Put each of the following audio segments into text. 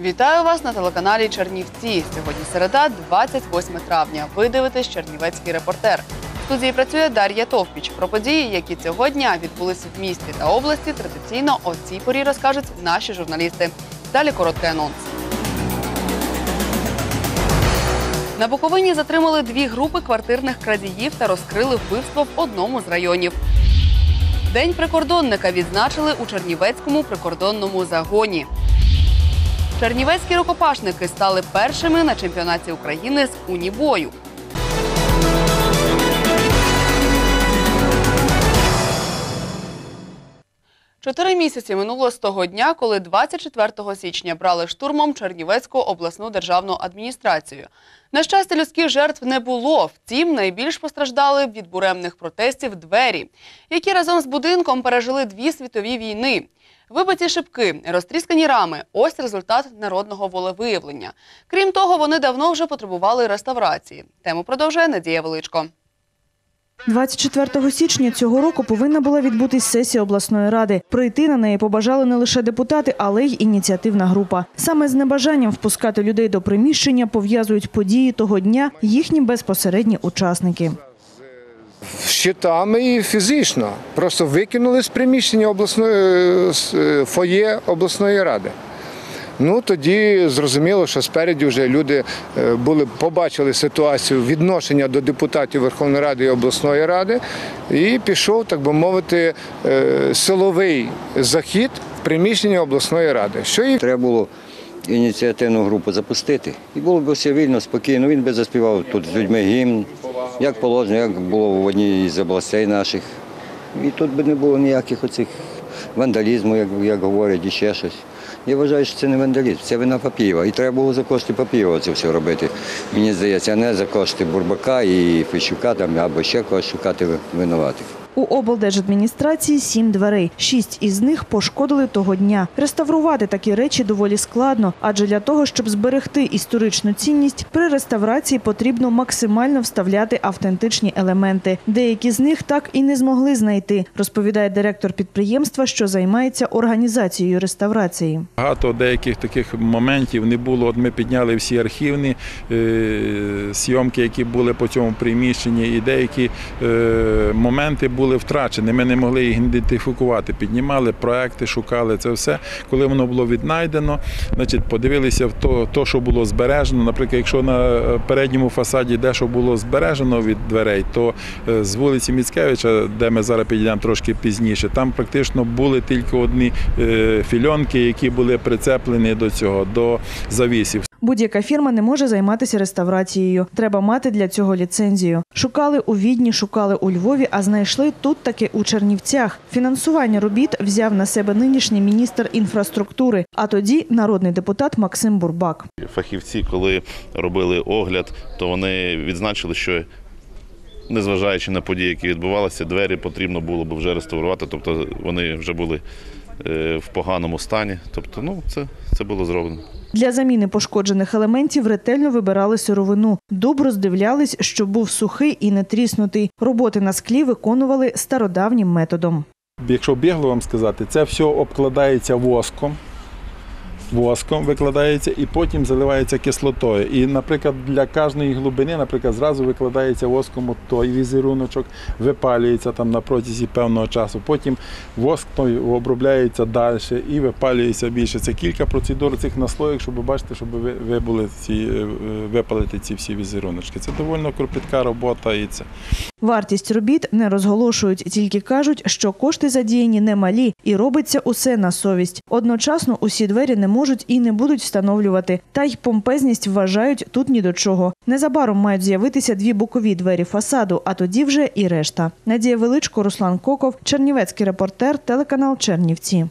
Вітаю вас на телеканалі Чернівці. Сьогодні середа, 28 травня. Ви дивитесь Чернівецький репортер. В студії працює Дар'я Товпіч. Про події, які цього дня відбулися в місті та області, традиційно о цій порі розкажуть наші журналісти. Далі короткий анонс. На Буковині затримали дві групи квартирних крадіїв та розкрили вбивство в одному з районів. День прикордонника відзначили у Чернівецькому прикордонному загоні. Чернівецькі рукопашники стали першими на чемпіонаті України з унібою. Чотири місяці минуло з того дня, коли 24 січня брали штурмом Чернівецьку обласну державну адміністрацію. На щастя, людських жертв не було. Втім, найбільш постраждали від буремних протестів двері, які разом з будинком пережили дві світові війни. Вибиті шибки, розтріскані рами ось результат народного волевиявлення. Крім того, вони давно вже потребували реставрації. Тему продовжує Надія Величко. 24 січня цього року повинна була відбутись сесія обласної ради. Прийти на неї побажали не лише депутати, але й ініціативна група. Саме з небажанням впускати людей до приміщення пов'язують події того дня їхні безпосередні учасники. Щитами і фізично. Просто викинули з приміщення обласної е, е, фоє обласної ради. Ну тоді зрозуміло, що спереді вже люди е, були, побачили ситуацію відношення до депутатів Верховної Ради і обласної ради, і пішов, так би мовити, силовий захід в приміщення обласної ради. Що і Треба було ініціативну групу запустити. І було б все вільно, спокійно. Він би заспівав тут з людьми гімн, як положено, як було в одній з областей наших. І тут би не було ніяких оцих вандалізму, як, як говорять, і ще щось. Я вважаю, що це не вандалізм, це вина Папієва. І треба було за кошти Папієва це все робити. Мені здається, а не за кошти Бурбака і Фещука там, або ще когось шукати винуватих. У облдержадміністрації сім дверей. Шість із них пошкодили того дня. Реставрувати такі речі доволі складно, адже для того, щоб зберегти історичну цінність, при реставрації потрібно максимально вставляти автентичні елементи. Деякі з них так і не змогли знайти, розповідає директор підприємства, що займається організацією реставрації. Багато деяких таких моментів не було. От ми підняли всі архівні е, зйомки, які були по цьому приміщенні, і деякі е, моменти були втрачені. Ми не могли їх ідентифікувати. Піднімали проекти, шукали це все. Коли воно було віднайдено, значить, подивилися в то, то, що було збережено. Наприклад, якщо на передньому фасаді дещо було збережено від дверей, то е, з вулиці Міцкевича, де ми зараз підійдемо трошки пізніше, там практично були тільки одні е, фільонки, які були прицеплені до цього, до завісів. Будь-яка фірма не може займатися реставрацією. Треба мати для цього ліцензію. Шукали у Відні, шукали у Львові, а знайшли тут таки у Чернівцях. Фінансування робіт взяв на себе нинішній міністр інфраструктури, а тоді народний депутат Максим Бурбак. Фахівці, коли робили огляд, то вони відзначили, що незважаючи на події, які відбувалися, двері потрібно було б вже реставрувати, тобто вони вже були е, в поганому стані. Тобто, ну, це, це було зроблено. Для заміни пошкоджених елементів ретельно вибирали сировину. Дуб роздивлялись, щоб був сухий і не тріснутий. Роботи на склі виконували стародавнім методом. Якщо бігло вам сказати, це все обкладається воском. Воском викладається і потім заливається кислотою. І, наприклад, для кожної глибини, наприклад, зразу викладається воском той візеруночок, випалюється там на протязі певного часу. Потім воск той обробляється далі і випалюється більше. Це кілька процедур цих наслоїк, щоб бачити, щоб ви, ви були ці, е, випалити ці всі візеруночки. Це доволі кропітка робота і це. Вартість робіт не розголошують, тільки кажуть, що кошти задіяні немалі і робиться усе на совість. Одночасно усі двері не можуть і не будуть встановлювати. Та й помпезність вважають тут ні до чого. Незабаром мають з'явитися дві бокові двері фасаду, а тоді вже і решта. Надія Величко, Руслан Коков, Чернівецький репортер, телеканал Чернівці.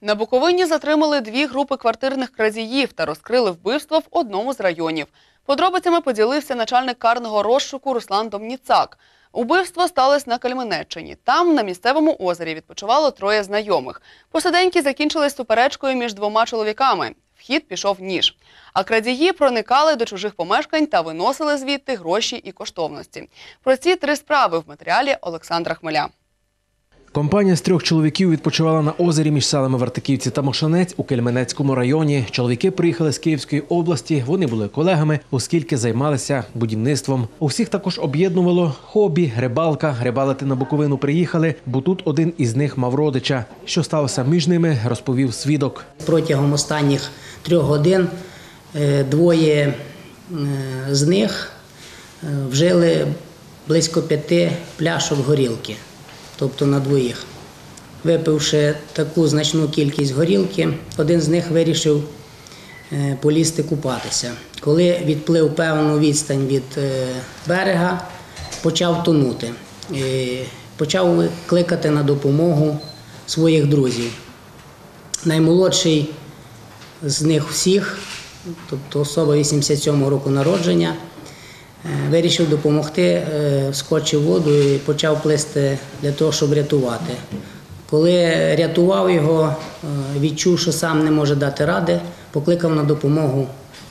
На Буковині затримали дві групи квартирних крадіїв та розкрили вбивство в одному з районів. Подробицями поділився начальник карного розшуку Руслан Домніцак. Убивство сталося на Кальменеччині. Там, на місцевому озері, відпочивало троє знайомих. Посиденьки закінчились суперечкою між двома чоловіками. В хід пішов ніж. А крадії проникали до чужих помешкань та виносили звідти гроші і коштовності. Про ці три справи в матеріалі Олександра Хмеля. Компанія з трьох чоловіків відпочивала на озері між селами Вартаківці та Мошанець у Кельменецькому районі. Чоловіки приїхали з Київської області. Вони були колегами, оскільки займалися будівництвом. Усіх також об'єднувало хобі, рибалка. Рибалити на Буковину приїхали, бо тут один із них мав родича. Що сталося між ними, розповів свідок. Протягом останніх трьох годин е, двоє е, з них е, вжили близько п'яти пляшок горілки, тобто на двоїх. Випивши таку значну кількість горілки, один з них вирішив е, полізти купатися. Коли відплив певну відстань від е, берега, почав тонути. Е, Почав кликати на допомогу своїх друзів. Наймолодший з них всіх, тобто особа 87-го року народження, вирішив допомогти, е, вскочив воду і почав плисти для того, щоб рятувати. Коли рятував його, е, відчув, що сам не може дати ради, покликав на допомогу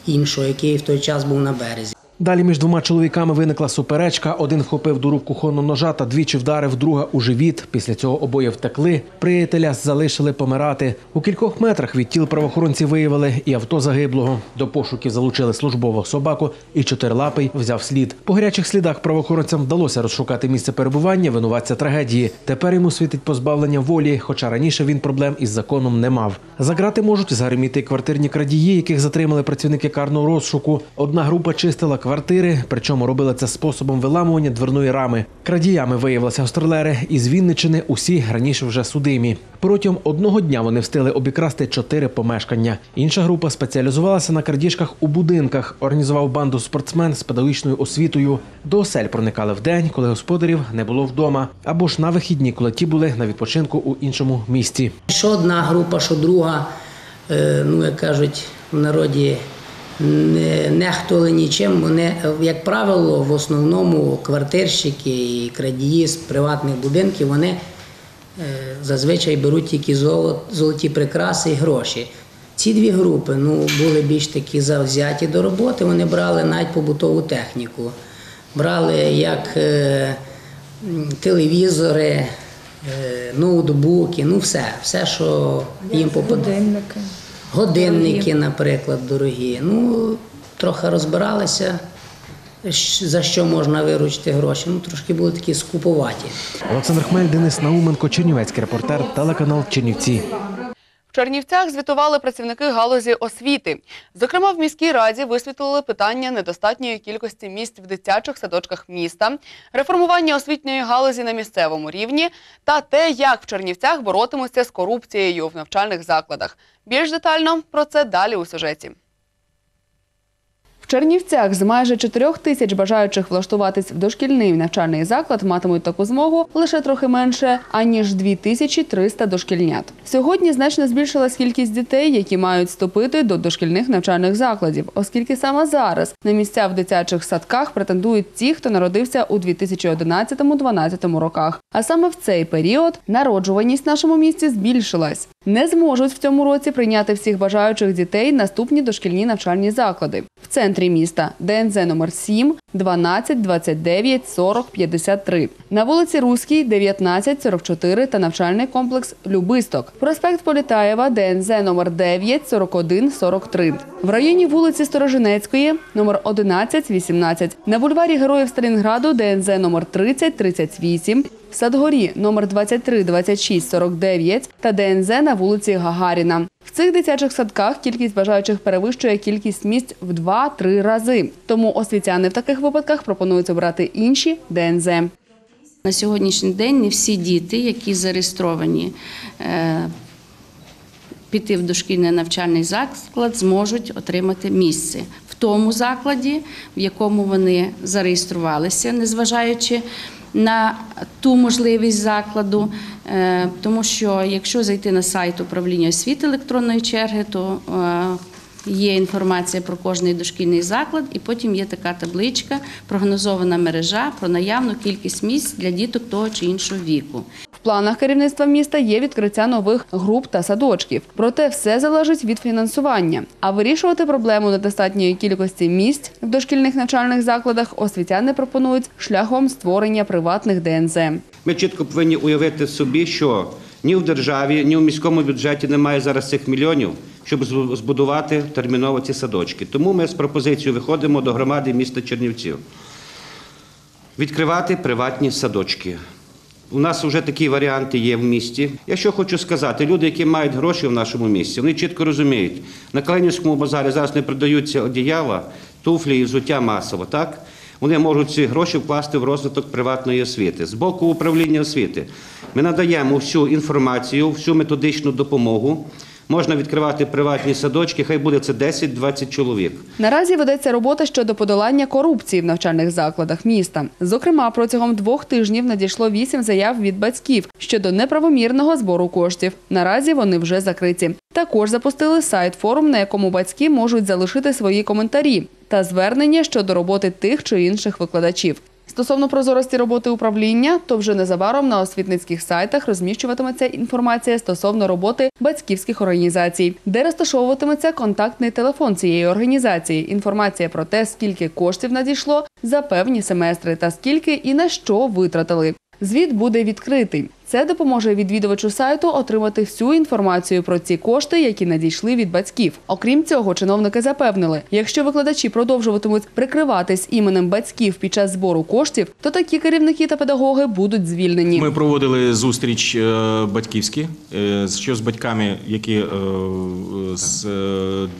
іншого, який в той час був на березі. Далі між двома чоловіками виникла суперечка. Один вхопив до рук кухонного ножа та двічі вдарив друга у живіт. Після цього обоє втекли. Приятеля залишили помирати. У кількох метрах від тіл правоохоронці виявили і авто загиблого. До пошуків залучили службову собаку і чотирилапий взяв слід. По гарячих слідах правоохоронцям вдалося розшукати місце перебування винуватця трагедії. Тепер йому світить позбавлення волі, хоча раніше він проблем із законом не мав. За грати можуть загриміти квартирні крадії, яких затримали працівники карного розшуку. Одна група чистила квартири, причому робила це способом виламування дверної рами. Крадіями виявилися гостролери із Вінничини. Усі раніше вже судимі. Протягом одного дня вони встигли обікрасти чотири помешкання. Інша група спеціалізувалася на крадіжках у будинках. Організував банду спортсмен з педагогічною освітою. До осель проникали вдень, коли господарів не було вдома, або ж на вихідні, коли ті були на відпочинку у іншому місті. Що одна група, що друга, е, ну як кажуть в народі, нехтували нічим. Вони, як правило, в основному квартирщики і крадії з приватних будинків, вони е, зазвичай беруть тільки золо- золоті прикраси і гроші. Ці дві групи ну, були більш такі завзяті до роботи, вони брали навіть побутову техніку. Брали як е, телевізори, е, ноутбуки, ну все, все, що їм. Годинники. Годинники, наприклад, дорогі. Ну, трохи розбиралися, за що можна виручити гроші. Ну, трошки були такі скупуваті. Олександр Хмель, Денис Науменко, Чернівецький репортер, телеканал Чернівці. Чернівцях звітували працівники галузі освіти. Зокрема, в міській раді висвітлили питання недостатньої кількості місць в дитячих садочках міста, реформування освітньої галузі на місцевому рівні та те, як в Чернівцях боротимуться з корупцією в навчальних закладах. Більш детально про це далі у сюжеті. В Чернівцях з майже 4 тисяч бажаючих влаштуватись в дошкільний навчальний заклад матимуть таку змогу лише трохи менше, аніж 2300 дошкільнят. Сьогодні значно збільшилась кількість дітей, які мають вступити до дошкільних навчальних закладів, оскільки саме зараз на місця в дитячих садках претендують ті, хто народився у 2011-2012 роках. А саме в цей період народжуваність в нашому місті збільшилась. Не зможуть в цьому році прийняти всіх бажаючих дітей наступні дошкільні навчальні заклади. В центрі міста ДНЗ номер 7, 12, 29, 40, 53. На вулиці Руській 19, 44 та навчальний комплекс Любисток. Проспект Політаєва, ДНЗ номер 9, 41, 43. В районі вулиці Сторожинецької номер 11, 18. На бульварі Героїв Сталінграду ДНЗ номер 30, 38. Садгорі номер 23, 26, 49 та ДНЗ на вулиці Гагаріна. В цих дитячих садках кількість бажаючих перевищує кількість місць в 2-3 рази. Тому освітяни в таких випадках пропонують обрати інші ДНЗ. На сьогоднішній день не всі діти, які зареєстровані е, піти в дошкільний навчальний заклад, зможуть отримати місце в тому закладі, в якому вони зареєструвалися, незважаючи на ту можливість закладу. Е, Тому що якщо зайти на сайт управління освіти електронної черги, то е, Є інформація про кожний дошкільний заклад, і потім є така табличка, прогнозована мережа про наявну кількість місць для діток того чи іншого віку. Планах керівництва міста є відкриття нових груп та садочків. Проте все залежить від фінансування. А вирішувати проблему недостатньої кількості місць в дошкільних навчальних закладах освітяни пропонують шляхом створення приватних ДНЗ. Ми чітко повинні уявити собі, що ні в державі, ні в міському бюджеті немає зараз цих мільйонів, щоб збудувати терміново ці садочки. Тому ми з пропозицією виходимо до громади міста Чернівців. Відкривати приватні садочки. У нас вже такі варіанти є в місті. Я що хочу сказати, люди, які мають гроші в нашому місті, вони чітко розуміють, на Калинівському базарі зараз не продаються одіяла, туфлі і взуття масово, так? Вони можуть ці гроші вкласти в розвиток приватної освіти. З боку управління освіти ми надаємо всю інформацію, всю методичну допомогу. Можна відкривати приватні садочки, хай буде це 10-20 чоловік. Наразі ведеться робота щодо подолання корупції в навчальних закладах міста. Зокрема, протягом двох тижнів надійшло вісім заяв від батьків щодо неправомірного збору коштів. Наразі вони вже закриті. Також запустили сайт форум, на якому батьки можуть залишити свої коментарі та звернення щодо роботи тих чи інших викладачів. Стосовно прозорості роботи управління, то вже незабаром на освітницьких сайтах розміщуватиметься інформація стосовно роботи батьківських організацій, де розташовуватиметься контактний телефон цієї організації, інформація про те, скільки коштів надійшло за певні семестри та скільки і на що витратили. Звіт буде відкритий. Це допоможе відвідувачу сайту отримати всю інформацію про ці кошти, які надійшли від батьків. Окрім цього, чиновники запевнили, якщо викладачі продовжуватимуть прикриватись іменем батьків під час збору коштів, то такі керівники та педагоги будуть звільнені. Ми проводили зустріч е, батьківські, е, що з батьками, які е, з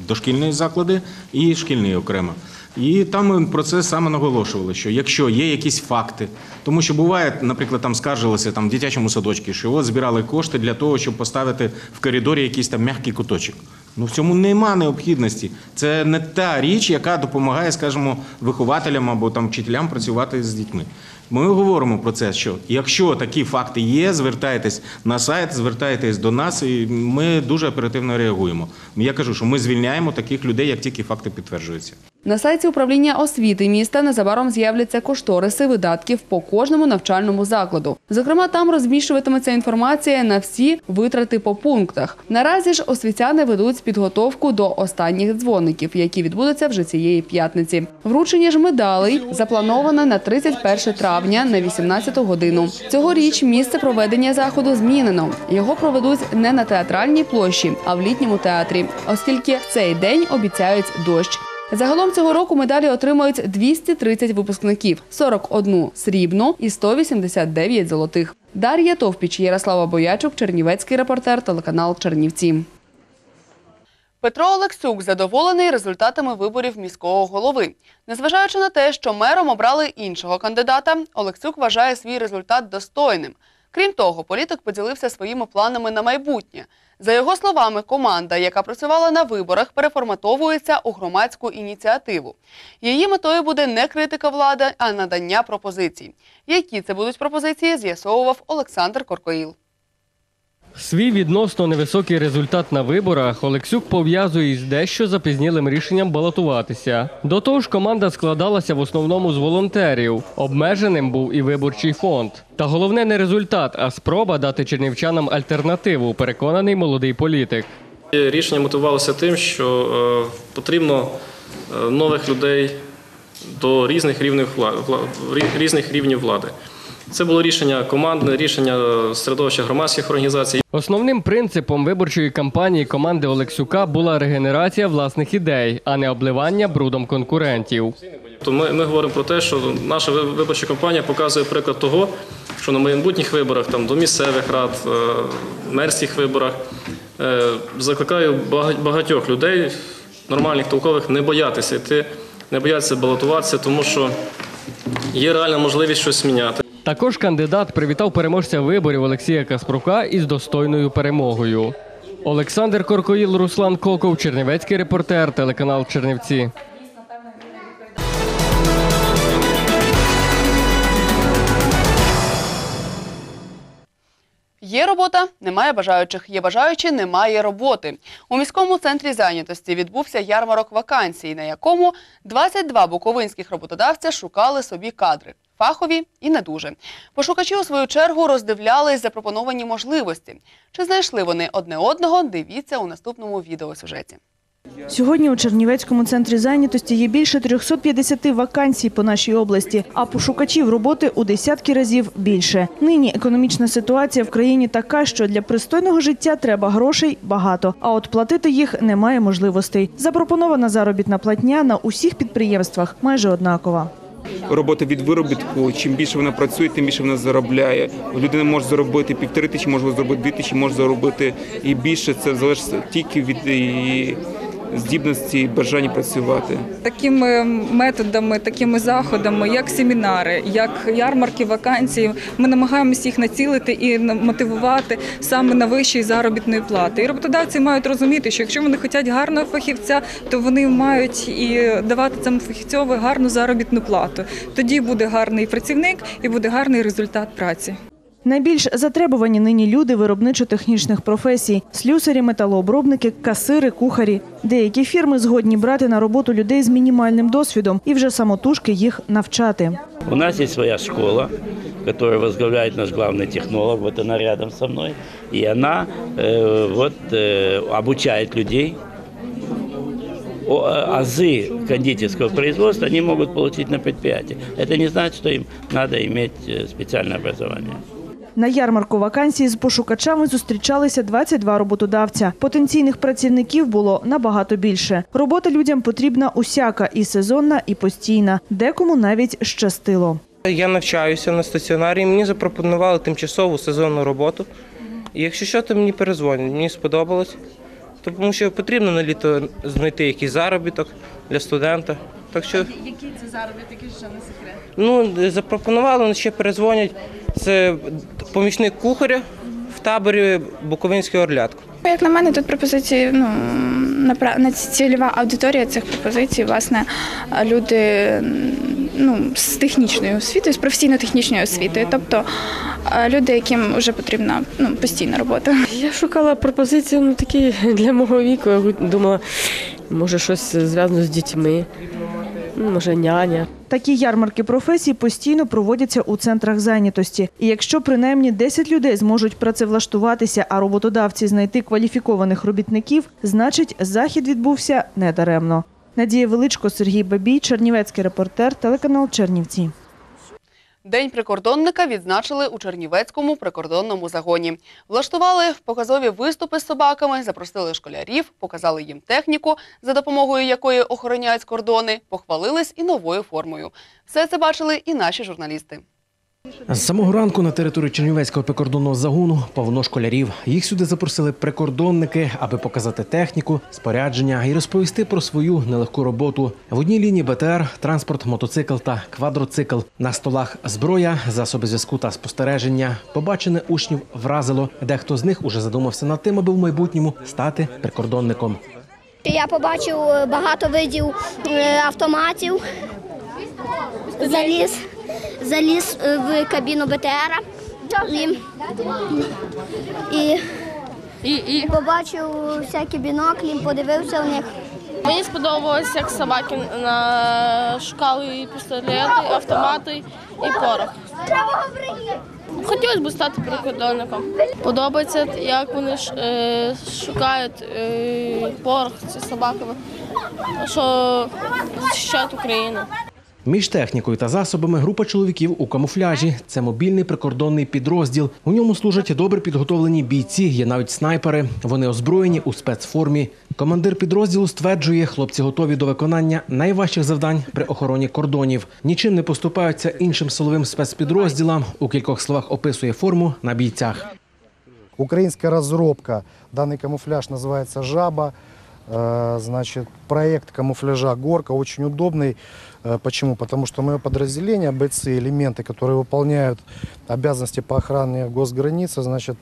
дошкільної заклади і шкільні окремо. І там ми про це саме наголошували, що якщо є якісь факти, тому що буває, наприклад, там скаржилися там в дитячому садочку, що от збирали кошти для того, щоб поставити в коридорі якийсь там м'який куточок. Ну в цьому нема необхідності. Це не та річ, яка допомагає, скажімо, вихователям або там вчителям працювати з дітьми. Ми говоримо про це, що якщо такі факти є, звертайтесь на сайт, звертайтесь до нас, і ми дуже оперативно реагуємо. Я кажу, що ми звільняємо таких людей, як тільки факти підтверджуються. На сайті управління освіти міста незабаром з'являться кошториси видатків по кожному навчальному закладу. Зокрема, там розміщуватиметься інформація на всі витрати по пунктах. Наразі ж освітяни ведуть підготовку до останніх дзвоників, які відбудуться вже цієї п'ятниці. Вручення ж медалей заплановане на 31 травня на 18 годину. Цьогоріч місце проведення заходу змінено. Його проведуть не на театральній площі, а в літньому театрі, оскільки в цей день обіцяють дощ. Загалом цього року медалі отримають 230 випускників, 41 срібну і 189 золотих. Дар'я Товпіч, Ярослава Боячук, Чернівецький репортер, телеканал Чернівці. Петро Олексюк задоволений результатами виборів міського голови. Незважаючи на те, що мером обрали іншого кандидата, Олексюк вважає свій результат достойним. Крім того, політик поділився своїми планами на майбутнє. За його словами, команда, яка працювала на виборах, переформатовується у громадську ініціативу. Її метою буде не критика влади, а надання пропозицій. Які це будуть пропозиції, з'ясовував Олександр Коркоїл. Свій відносно невисокий результат на виборах Олексюк пов'язує із дещо запізнілим рішенням балотуватися. До того ж, команда складалася в основному з волонтерів. Обмеженим був і виборчий фонд. Та головне не результат, а спроба дати чернівчанам альтернативу, переконаний молодий політик. Рішення мотивувалося тим, що е, потрібно е, нових людей до різних рівнів різних рівнів влади. Це було рішення командне, рішення е, середовища громадських організацій. Основним принципом виборчої кампанії команди Олексюка була регенерація власних ідей, а не обливання брудом конкурентів. То ми, ми говоримо про те, що наша виборча кампанія показує приклад того, що на майбутніх виборах, там до місцевих рад, е, мерських виборах е, закликаю багатьох людей, нормальних толкових, не боятися йти, не боятися балотуватися, тому що є реальна можливість щось міняти. Також кандидат привітав переможця виборів Олексія Каспрука із достойною перемогою. Олександр Коркоїл, Руслан Коков, Чернівецький репортер, телеканал Чернівці. Є робота, немає бажаючих. Є бажаючі, немає роботи. У міському центрі зайнятості відбувся ярмарок вакансій, на якому 22 буковинських роботодавця шукали собі кадри. Фахові і не дуже. Пошукачі у свою чергу роздивлялись запропоновані можливості. Чи знайшли вони одне одного? Дивіться у наступному відеосюжеті. Сьогодні у Чернівецькому центрі зайнятості є більше 350 вакансій по нашій області, а пошукачів роботи у десятки разів більше. Нині економічна ситуація в країні така, що для пристойного життя треба грошей багато, а от платити їх немає можливостей. Запропонована заробітна платня на усіх підприємствах майже однакова. робота від виробітку. Чим більше вона працює, тим більше вона заробляє. Людина може заробити півтори тисячі, може заробити дві тисячі, може заробити і більше. Це залежить тільки від її здібності і бажання працювати. Такими методами, такими заходами, як семінари, як ярмарки вакансій, ми намагаємося їх націлити і мотивувати саме на вищій заробітної плати. І роботодавці мають розуміти, що якщо вони хочуть гарного фахівця, то вони мають і давати цьому фахівцьові гарну заробітну плату. Тоді буде гарний працівник і буде гарний результат праці. Найбільш затребувані нині люди виробничо-технічних професій – слюсарі, металообробники, касири, кухарі. Деякі фірми згодні брати на роботу людей з мінімальним досвідом і вже самотужки їх навчати. У нас есть своя школа, которую возглавляет наш главный технолог, вот она рядом со мной, и она э, вот э, обучает людей. О, э, азы кондитерского производства они могут получить на предприятии. Это не значит, что им надо иметь э, специальное образование. На ярмарку вакансій з пошукачами зустрічалися 22 роботодавця. Потенційних працівників було набагато більше. Робота людям потрібна усяка – і сезонна, і постійна. Декому навіть щастило. Я навчаюся на стаціонарі, мені запропонували тимчасову сезонну роботу. І якщо що, то мені перезвонять. Мені сподобалось. Тому що потрібно на літо знайти якийсь заробіток для студента. Так що Який це заробіток, який ще не секрет? ну, запропонували, вони ще перезвонять. Це помічник кухаря в таборі Буковинський Орлятко. Як на мене, тут пропозиції, ну на цільова аудиторія цих пропозицій, власне, люди ну, з технічною освітою, з професійно-технічною освітою, тобто е, люди, яким вже потрібна ну, постійна робота. Я шукала пропозиції ну, такі для мого віку. Я думала, може щось зв'язано з дітьми, може няня. Такі ярмарки професій постійно проводяться у центрах зайнятості. І якщо принаймні 10 людей зможуть працевлаштуватися, а роботодавці знайти кваліфікованих робітників, значить захід відбувся недаремно. Надія Величко, Сергій Бабій, Чернівецький репортер, телеканал Чернівці. День прикордонника відзначили у Чернівецькому прикордонному загоні. Влаштували показові виступи з собаками, запросили школярів, показали їм техніку, за допомогою якої охороняють кордони, похвалились і новою формою. Все це бачили і наші журналісти. З самого ранку на території Чернівецького прикордонного загону повно школярів. Їх сюди запросили прикордонники, аби показати техніку, спорядження і розповісти про свою нелегку роботу. В одній лінії БТР, транспорт, мотоцикл та квадроцикл. На столах зброя, засоби зв'язку та спостереження. Побачене учнів вразило. Дехто з них уже задумався над тим, аби в майбутньому стати прикордонником. Я побачив багато видів е, автоматів. Заліз, заліз е, в кабіну БТРа і, і, І, і побачив всякі біноклі, подивився в них. мені сподобалось, як собаки на шукали і пістолети, і автомати і порох. Хотілося б стати прикордонником. Подобається, як вони е, шукають е, порох ці собаками, що захищають Україну. Між технікою та засобами група чоловіків у камуфляжі. Це мобільний прикордонний підрозділ. У ньому служать добре підготовлені бійці, є навіть снайпери. Вони озброєні у спецформі. Командир підрозділу стверджує, хлопці готові до виконання найважчих завдань при охороні кордонів. Нічим не поступаються іншим силовим спецпідрозділам. У кількох словах описує форму на бійцях. Украинская разработка. Данный камуфляж называется «Жаба». Э, Значит, проект камуфляжа «Горка» очень удобный. Э, Почему? Потому что мое подразделение, бойцы, элементы, которые выполняют обязанности по охране госграницы, значит,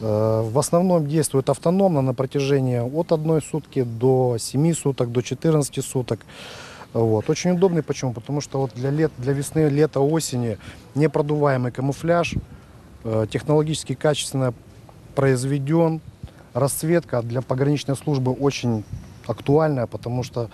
э, в основном действуют автономно на протяжении от одной сутки до 7 суток, до 14 суток. Вот. Очень удобный. Почему? Потому что вот для, лет, для весны, лета, осени непродуваемый камуфляж, технологически качественно произведен. Расцветка для пограничной службы очень актуальная, потому что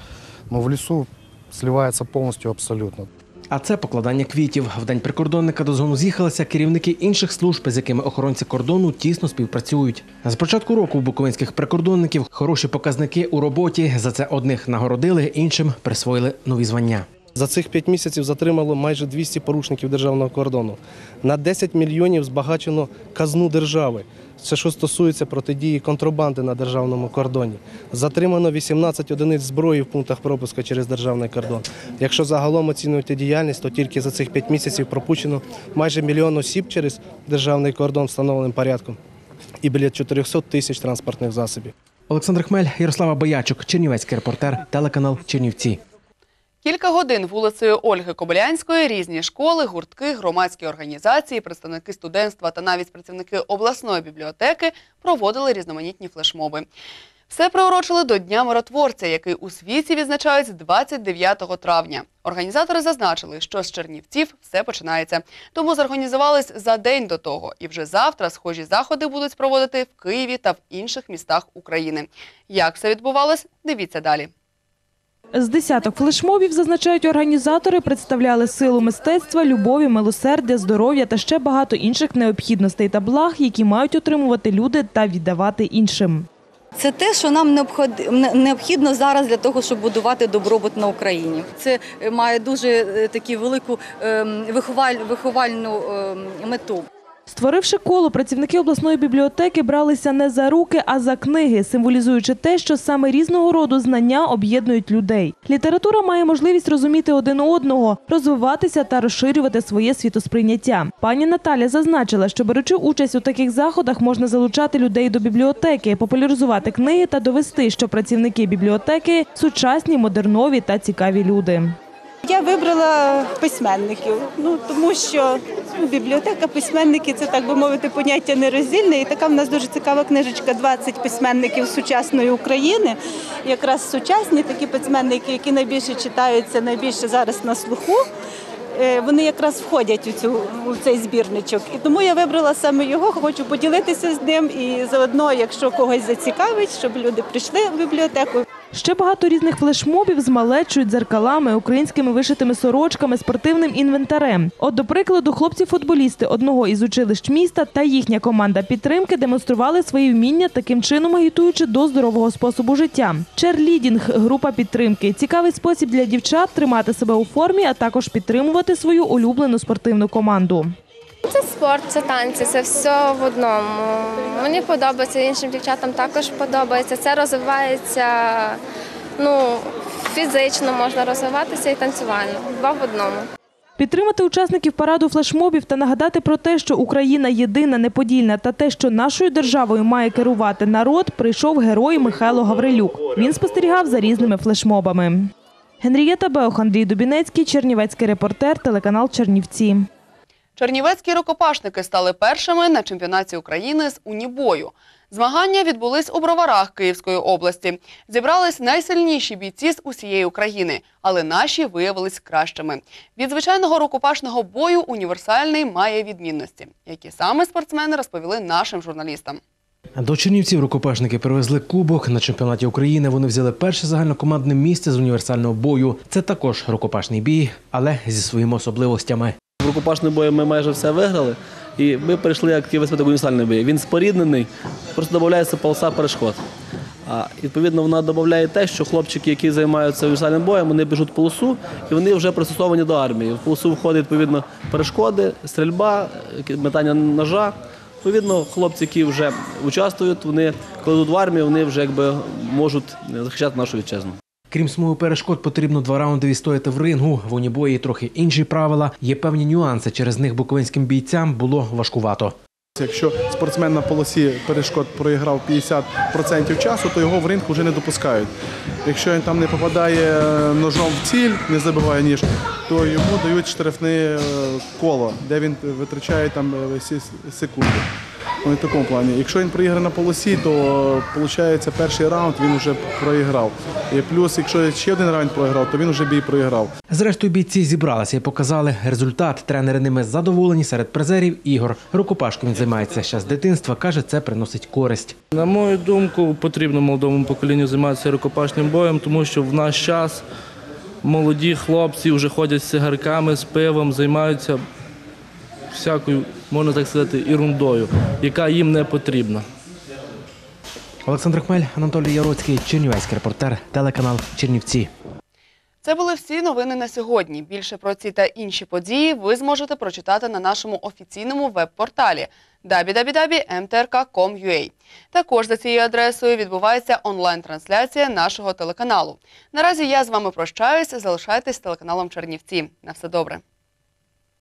ну, в лесу сливается полностью абсолютно. А це покладання квітів. В день прикордонника до зону з'їхалися керівники інших служб, з якими охоронці кордону тісно співпрацюють. З початку року у буковинських прикордонників хороші показники у роботі. За це одних нагородили, іншим присвоїли нові звання. За цих п'ять місяців затримало майже 200 порушників державного кордону. На 10 мільйонів збагачено казну держави. Це що стосується протидії контрабанди на державному кордоні. Затримано 18 одиниць зброї в пунктах пропуску через державний кордон. Якщо загалом оцінювати діяльність, то тільки за цих п'ять місяців пропущено майже мільйон осіб через державний кордон встановленим порядком і біля 400 тисяч транспортних засобів. Олександр Хмель, Ярослава Боячук, Чернівецький репортер, телеканал Чернівці. Кілька годин вулицею Ольги Кобилянської різні школи, гуртки, громадські організації, представники студентства та навіть працівники обласної бібліотеки проводили різноманітні флешмоби. Все приурочили до Дня миротворця, який у світі відзначають 29 травня. Організатори зазначили, що з Чернівців все починається. Тому зорганізувались за день до того. І вже завтра схожі заходи будуть проводити в Києві та в інших містах України. Як все відбувалось, дивіться далі. З десяток флешмобів, зазначають організатори, представляли силу мистецтва, любові, милосердя, здоров'я та ще багато інших необхідностей та благ, які мають отримувати люди та віддавати іншим. Це те, що нам необхідно зараз для того, щоб будувати добробут на Україні. Це е, має дуже е, таку велику ем, виховальну ем, мету. Створивши коло, працівники обласної бібліотеки бралися не за руки, а за книги, символізуючи те, що саме різного роду знання об'єднують людей. Література має можливість розуміти один одного, розвиватися та розширювати своє світосприйняття. Пані Наталя зазначила, що беручи участь у таких заходах, можна залучати людей до бібліотеки, популяризувати книги та довести, що працівники бібліотеки сучасні, модернові та цікаві люди. Я вибрала письменників, ну тому що ну, бібліотека письменники це так би мовити поняття нероздільне. І така в нас дуже цікава книжечка «20 письменників сучасної України. Якраз сучасні такі письменники, які найбільше читаються, найбільше зараз на слуху. е, Вони якраз входять у цю у цей збірничок, і тому я вибрала саме його. Хочу поділитися з ним і заодно, якщо когось зацікавить, щоб люди прийшли в бібліотеку. Ще багато різних флешмобів з малечою, дзеркалами, українськими вишитими сорочками, спортивним інвентарем. От, до прикладу, хлопці-футболісти одного із училищ міста та їхня команда підтримки демонстрували свої вміння, таким чином агітуючи до здорового способу життя. Черлідінг група підтримки цікавий спосіб для дівчат тримати себе у формі, а також підтримувати свою улюблену спортивну команду. Це спорт, це танці, це все в одному. Мені подобається, іншим дівчатам також подобається. Це розвивається ну, фізично можна розвиватися і танцювально. Два в одному. Підтримати учасників параду флешмобів та нагадати про те, що Україна єдина, неподільна та те, що нашою державою має керувати народ, прийшов герой Михайло Гаврилюк. Він спостерігав за різними флешмобами. Генрієта Беох, Андрій Дубінецький, Чернівецький репортер, телеканал Чернівці. Чернівецькі рукопашники стали першими на чемпіонаті України з унібою. Змагання відбулись у Броварах Київської області. Зібрались найсильніші бійці з усієї України, але наші виявились кращими. Від звичайного рукопашного бою універсальний має відмінності, які саме спортсмени розповіли нашим журналістам. До Чернівців рукопашники привезли кубок. На чемпіонаті України вони взяли перше загальнокомандне місце з універсального бою. Це також рукопашний бій, але зі своїми особливостями. В рукопашному бою ми майже все виграли, і ми прийшли як такий висвяток універсальний бій. Він споріднений, просто додається полоса перешкод. А відповідно вона додає те, що хлопчики, які займаються універсальним боєм, вони біжуть полосу і вони вже пристосовані до армії. В полосу входять відповідно перешкоди, стрільба, метання ножа. Відповідно, хлопці, які вже участвують, вони коли йдуть в армію, вони вже якби можуть захищати нашу вітчизну. Крім смуги перешкод, потрібно два раунди відстояти в рингу. В унібої трохи інші правила. Є певні нюанси. Через них буковинським бійцям було важкувато. Якщо спортсмен на полосі перешкод проіграв 50% часу, то його в ринг вже не допускають. Якщо він там не попадає ножом в ціль, не забиває ніж, то йому дають штрафне е, коло, де він витрачає там е, секунди. Ну, в такому плані. Якщо він проіграє на полосі, то виходить перший раунд він вже проіграв. І плюс, якщо ще один раунд проіграв, то він вже бій проіграв. Зрештою, бійці зібралися і показали результат. Тренери ними задоволені серед призерів ігор. Рукопашкою він займається ще з дитинства. каже, це приносить користь. На мою думку, потрібно молодому поколінню займатися рукопашним боєм, тому що в наш час молоді хлопці вже ходять з цигарками, з пивом, займаються всякою, можна так сказати, ерундою, яка їм не потрібна. Олександр Хмель, Анатолій Яроцький, Чернівецький репортер, телеканал Чернівці. Це були всі новини на сьогодні. Більше про ці та інші події ви зможете прочитати на нашому офіційному веб-порталі www.mtrk.com.ua. Також за цією адресою відбувається онлайн-трансляція нашого телеканалу. Наразі я з вами прощаюсь. Залишайтесь з телеканалом Чернівці. На все добре.